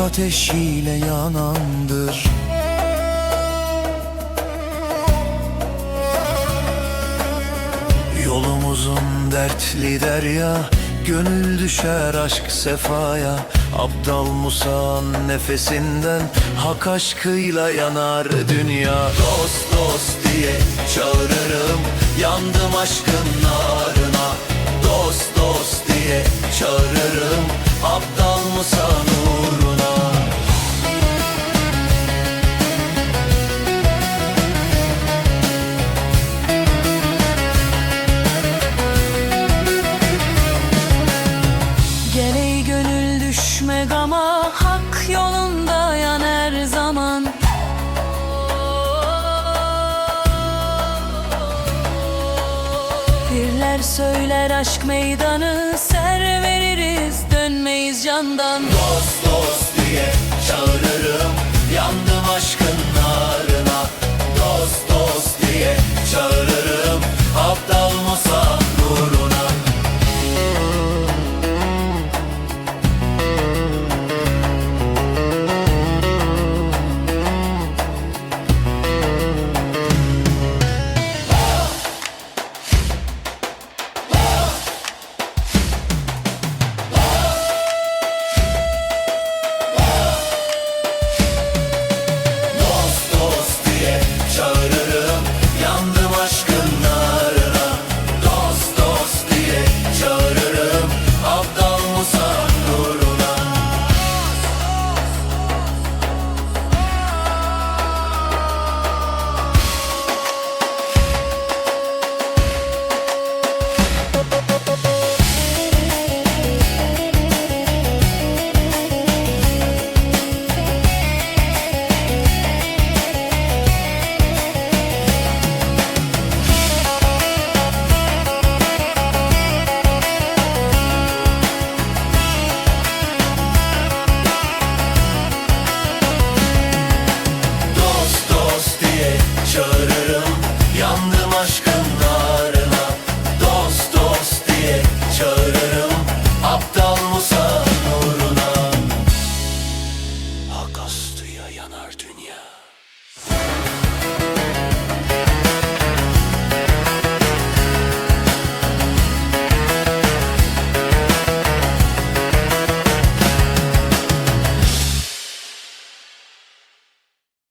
ateşiyle yanandır. Yolumuzun dertli derya Gönül düşer aşk sefaya. Abdal Musa'nın nefesinden Hak aşkıyla yanar dünya. Dost dost diye çağırırım Yandım aşkın narına. Dost dost diye çağırırım Abdal Musa düşme gama Hak yolunda yan her zaman. Birler söyler aşk meydanı Ser veririz dönmeyiz candan. Dost dost diye çağırırım